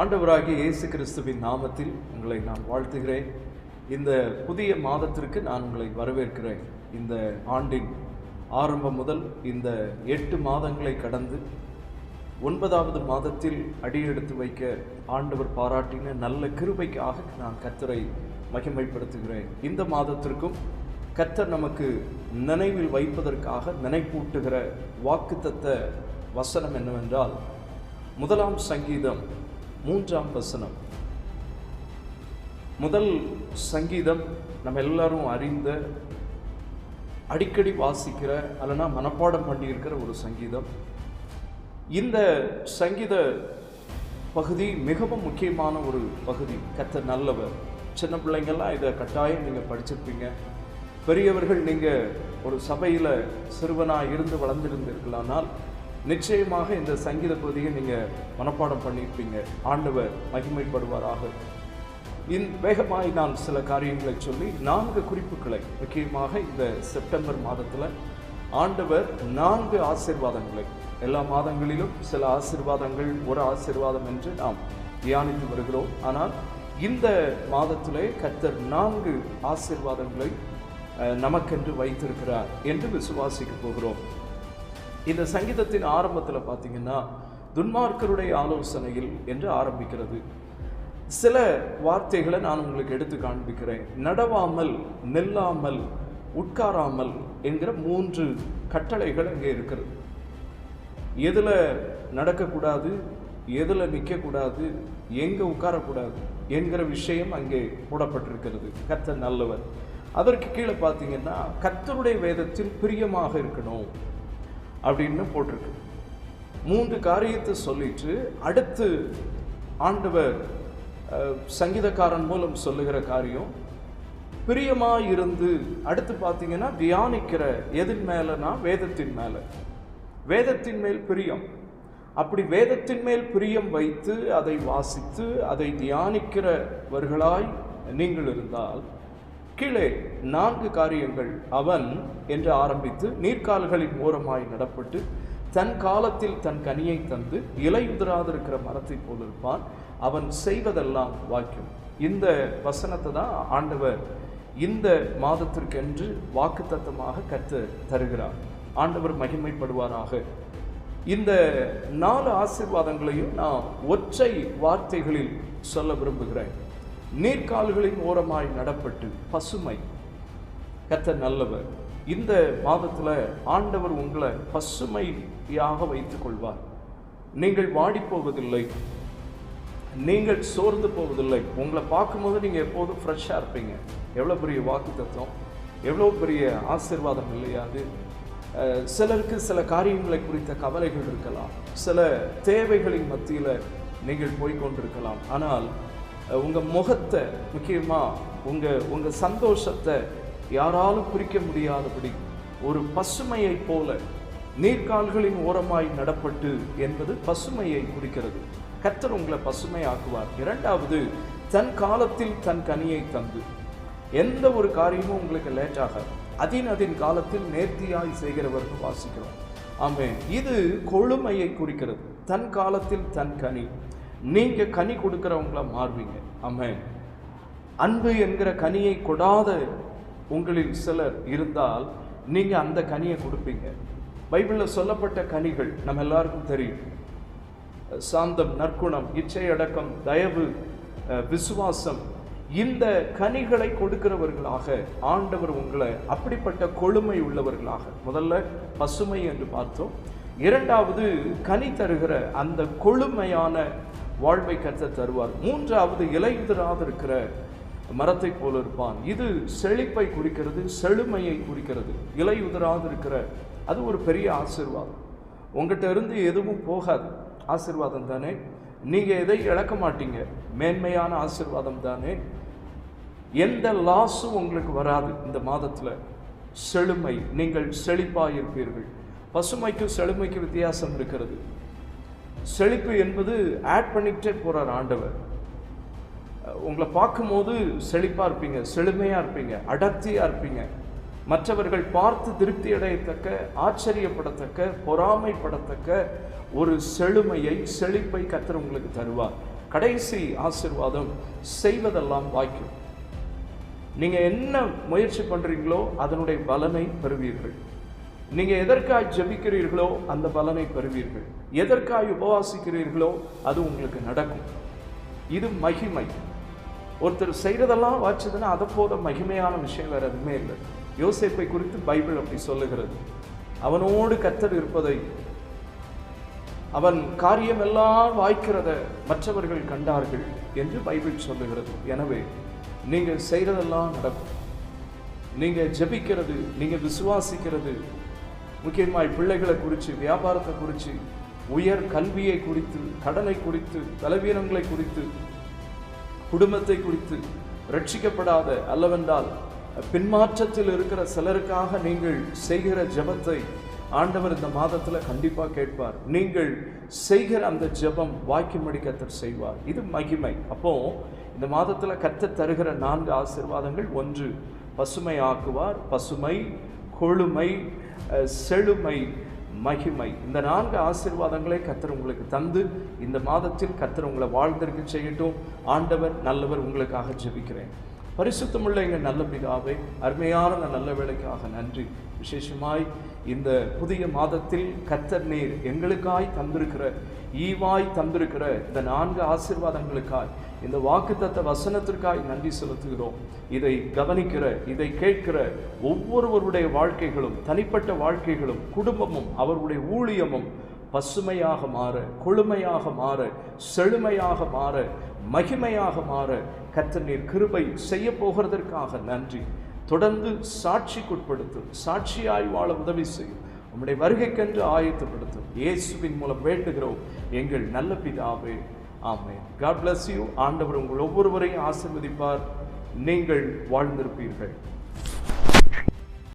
ஆண்டவராகிய இயேசு கிறிஸ்துவின் நாமத்தில் உங்களை நான் வாழ்த்துகிறேன். இந்த புதிய மாதத்திற்கு நான் உங்களை வரவேற்கிறேன். இந்த ஆண்டின் ஆரம்பம் முதல் இந்த எட்டு மாதங்களை கடந்து ஒன்பதாவது மாதத்தில் அடியெடுத்து வைக்க ஆண்டவர் பாராட்டின நல்ல கிருபைக்காக நான் கர்த்தரை மகிமைப்படுத்துகிறேன். இந்த மாதத்திற்கும் கத்தர் நமக்கு நினைவில் வைப்பதற்காக நினைப்பூட்டுகிற வாக்குத்தத்த வசனம் என்னவென்றால் முதலாம் சங்கீதம் மூன்றாம் வசனம். முதல் சங்கீதம் நம்ம எல்லாரும் அறிந்த அடிக்கடி வாசிக்கிற அல்லனா மனப்பாடம் பண்ணியிருக்கிற ஒரு சங்கீதம். இந்த சங்கீத பகுதி மிகவும் முக்கியமான ஒரு பகுதி. கத்த நல்லவர். சின்ன பிள்ளைங்கள்லாம் இதை கட்டாயம் நீங்கள் படிச்சிருப்பீங்க. பெரியவர்கள் நீங்கள் ஒரு சபையில் சிறுவனாக இருந்து வளர்ந்துருந்திருக்கலானால் நிச்சயமாக இந்த சங்கீத பகுதியை நீங்கள் மனப்பாடம் பண்ணியிருப்பீங்க. ஆண்டவர் மகிமைப்படுவாராக. இன் வேகமாய் நான் சில காரியங்களை சொல்லி நான்கு குறிப்புகளை முக்கியமாக இந்த செப்டம்பர் மாதத்தில் ஆண்டவர் நான்கு ஆசீர்வாதங்களை எல்லா மாதங்களிலும் சில ஆசீர்வாதங்கள் ஒரு ஆசீர்வாதம் என்று நாம் தியானித்து வருகிறோம். ஆனால் இந்த மாதத்திலே கர்த்தர் நான்கு ஆசீர்வாதங்களை நமக்கென்று வைத்திருக்கிறார் என்று விசுவாசிக்க போகிறோம். இந்த சங்கீதத்தின் ஆரம்பத்தில் பார்த்தீங்கன்னா துன்மார்க்கருடைய ஆலோசனையில் என்று ஆரம்பிக்கிறது. சில வார்த்தைகளை நான் உங்களுக்கு எடுத்து காண்பிக்கிறேன். நடவாமல் நெல்லாமல் உட்காராமல் என்கிற மூன்று கட்டளைகள் அங்கே இருக்கிறது. எதில் நடக்கக்கூடாது எதில் நிற்கக்கூடாது எங்கே உட்காரக்கூடாது என்கிற விஷயம் அங்கே போடப்பட்டிருக்கிறது. கர்த்தர் நல்லவர். அதற்கு கீழே பார்த்தீங்கன்னா கர்த்தருடைய வேதத்தில் பிரியமாக இருக்கணும். அப்படின்னு போட்டிருக்கு. மூன்று காரியத்தை சொல்லிட்டு அடுத்து ஆண்டவர் சங்கீதக்காரன் மூலம் சொல்லுகிற காரியம் பிரியமாக இருந்து அடுத்து பார்த்தீங்கன்னா தியானிக்கிற எதின் மேலனா வேதத்தின் மேலே. வேதத்தின் மேல் பிரியம். அப்படி வேதத்தின் மேல் பிரியம் வைத்து அதை வாசித்து அதை தியானிக்கிறவர்களாய் நீங்கள் இருந்தால் கீழே நான்கு காரியங்கள் அவன் என்று ஆரம்பித்து நீர்க்கால்களின் ஓரமாய் நடப்பட்டு தன் காலத்தில் தன் கனியை தந்து இலை உதிராதிருக்கிற மரத்தைப் போலிருப்பான் அவன் செய்வதெல்லாம் வாக்கியம். இந்த வசனத்தை தான் ஆண்டவர் இந்த மாதத்திற்கென்று வாக்குத்தத்தமாக கற்று தருகிறார். ஆண்டவர் மகிமைப்படுவாராக. இந்த நாலு ஆசீர்வாதங்களையும் நான் ஒற்றை வார்த்தைகளில் சொல்ல விரும்புகிறேன். நீர்க்கால்களின் ஓரமாய் நடப்பட்டு பசுமை. கத்த நல்லவர். இந்த மாதத்தில் ஆண்டவர் உங்களை பசுமையாக வைத்துக் கொள்வார் நீங்கள் வாடிப்போவதில்லை. நீங்கள் சோர்ந்து போவதில்லை. உங்களை பார்க்கும்போது நீங்கள் எப்போதும் ஃப்ரெஷ்ஷாக இருப்பீங்க. எவ்வளோ பெரிய வாக்கு தத்துவம்? எவ்வளோ பெரிய ஆசிர்வாதம் இல்லையா அது? சிலருக்கு சில காரியங்களை குறித்த கவலைகள் இருக்கலாம். சில தேவைகளின் மத்தியில் நீங்கள் போய்கொண்டிருக்கலாம் ஆனால் உங்கள் முகத்தை முக்கியமாக உங்கள் உங்கள் சந்தோஷத்தை யாராலும் குறிக்க முடியாதபடி ஒரு பசுமையைப் போல நீர்கால்களின் ஓரமாய் நடப்பட்டு என்பது பசுமையை குறிக்கிறது. கத்தர் உங்களை பசுமையாக்குவார். இரண்டாவது தன் காலத்தில் தன் கனியை தந்து. எந்த ஒரு காரியமும் உங்களுக்கு லேட் ஆகாது அதின் அதின் காலத்தில் நேர்த்தியாய் செய்கிறவர்கள் வாசிக்கிறோம். ஆமே இது கொழுமையை குறிக்கிறது. தன் காலத்தில் தன் கனி. நீங்கள் கனி கொடுக்கிறவங்களா மாறுவீங்க. ஆமாம் அன்பு என்கிற கனியை கொடாத உங்களில் சிலர் இருந்தால் நீங்கள் அந்த கனியை கொடுப்பீங்க. பைபிளில் சொல்லப்பட்ட கனிகள் நம்ம எல்லாருக்கும் தெரியும். சாந்தம் நற்குணம் இச்சையடக்கம் தயவு விசுவாசம் இந்த கனிகளை கொடுக்கிறவர்களாக ஆண்டவர் உங்களை அப்படிப்பட்ட கொழுமை உள்ளவர்களாக முதல்ல பசுமை என்று பார்த்தோம். இரண்டாவது கனி தருகிற அந்த கொழுமையான வாழ்வை கற்று தருவார். மூன்றாவது இலையுதிராது இருக்கிற மரத்தை போல இருப்பான். இது செழிப்பை குறிக்கிறது செழுமையை குறிக்கிறது. இலை இருக்கிற அது ஒரு பெரிய ஆசிர்வாதம். உங்ககிட்ட இருந்து எதுவும் போகாது. ஆசிர்வாதம் தானே? நீங்கள் எதை இழக்க மாட்டீங்க? மேன்மையான ஆசீர்வாதம் தானே? எந்த லாஸும் உங்களுக்கு வராது இந்த மாதத்தில். செழுமை நீங்கள் செழிப்பாக இருப்பீர்கள் பசுமைக்கும் செழுமைக்கு வித்தியாசம் இருக்கிறது. செழிப்பு என்பது ஆட் பண்ணிக்கிட்டே போகிறார் ஆண்டவர். உங்களை பார்க்கும்போது செழிப்பாக இருப்பீங்க செழுமையாக இருப்பீங்க அடர்த்தியாக இருப்பீங்க. மற்றவர்கள் பார்த்து திருப்தி அடையத்தக்க ஆச்சரியப்படத்தக்க பொறாமைப்படத்தக்க ஒரு செழுமையை செழிப்பை கத்துற உங்களுக்கு தருவார். கடைசி ஆசீர்வாதம் செய்வதெல்லாம் வாய்க்கும் நீங்கள் என்ன முயற்சி பண்ணுறீங்களோ அதனுடைய பலனை பெறுவீர்கள். நீங்கள் எதற்காக ஜெபிக்கிறீர்களோ அந்த பலனை பெறுவீர்கள். எதற்காக உபவாசிக்கிறீர்களோ அது உங்களுக்கு நடக்கும். இது மகிமை. ஒருத்தர் செய்கிறதெல்லாம் வாச்சதுன்னா அதை போல மகிமையான விஷயம் வேறு எதுவுமே இல்லை. யோசிப்பை குறித்து பைபிள் அப்படி சொல்லுகிறது. அவனோடு கத்தர் இருப்பதை அவன் காரியமெல்லாம் வாய்க்கிறத மற்றவர்கள் கண்டார்கள் என்று பைபிள் சொல்லுகிறது. எனவே நீங்கள் செய்கிறதெல்லாம் நடக்கும். நீங்கள் ஜெபிக்கிறது நீங்கள் விசுவாசிக்கிறது முக்கியமாக பிள்ளைகளை குறித்து வியாபாரத்தை குறித்து உயர் கல்வியை குறித்து கடனை குறித்து பலவீனங்களை குறித்து குடும்பத்தை குறித்து ரட்சிக்கப்படாத அல்லவென்றால் பின்மாற்றத்தில் இருக்கிற சிலருக்காக நீங்கள் செய்கிற ஜெபத்தை ஆண்டவர் இந்த மாதத்தில் கண்டிப்பாக கேட்பார். நீங்கள் செய்கிற அந்த ஜெபம் வாக்கியமடி கத்தர் செய்வார். இது மகிமை. அப்போ இந்த மாதத்தில் கத்த தருகிற நான்கு ஆசீர்வாதங்கள். ஒன்று பசுமை ஆக்குவார். பசுமை கொழுமை செழுமை மகிமை. இந்த நான்கு ஆசீர்வாதங்களை கத்தர் உங்களுக்கு தந்து இந்த மாதத்தில் கத்தர் உங்களை வாழ்ந்திருக்க செய்யட்டும். ஆண்டவர் நல்லவர் உங்களுக்காக ஜெபிக்கிறேன். பரிசுத்தமுள்ள எங்கள் நல்ல பிதாவை அருமையான நல்ல வேலைக்காக நன்றி. விசேஷமாய் இந்த புதிய மாதத்தில் கத்தர் நீர் எங்களுக்காய் தந்திருக்கிற ஈவாய் தந்திருக்கிற இந்த நான்கு ஆசீர்வாதங்களுக்காய் இந்த வாக்குத்தத்த வசனத்திற்காய் நன்றி செலுத்துகிறோம். இதை கவனிக்கிற இதை கேட்கிற ஒவ்வொருவருடைய வாழ்க்கைகளும் தனிப்பட்ட வாழ்க்கைகளும் குடும்பமும் அவருடைய ஊழியமும் பசுமையாக மாற கொழுமையாக மாற செழுமையாக மாற மகிமையாக மாற கர்த்தர் நீர் கிருபை செய்ய போகிறதற்காக நன்றி. தொடர்ந்து சாட்சிக்குட்படுத்தும் சாட்சியாய் வாழ உதவி செய்யும். உம்முடைய வருகைக்கென்று ஆயத்தப்படுத்தும். இயேசுவின் மூலம் வேண்டுகிறோம். எங்கள் நல்ல பிதாவே ஆமாம் காட் பிளஸ் யூ ஆண்டவர் உங்கள் ஒவ்வொருவரையும் ஆசீர்வதிப்பார். நீங்கள் வாழ்ந்திருப்பீர்கள்.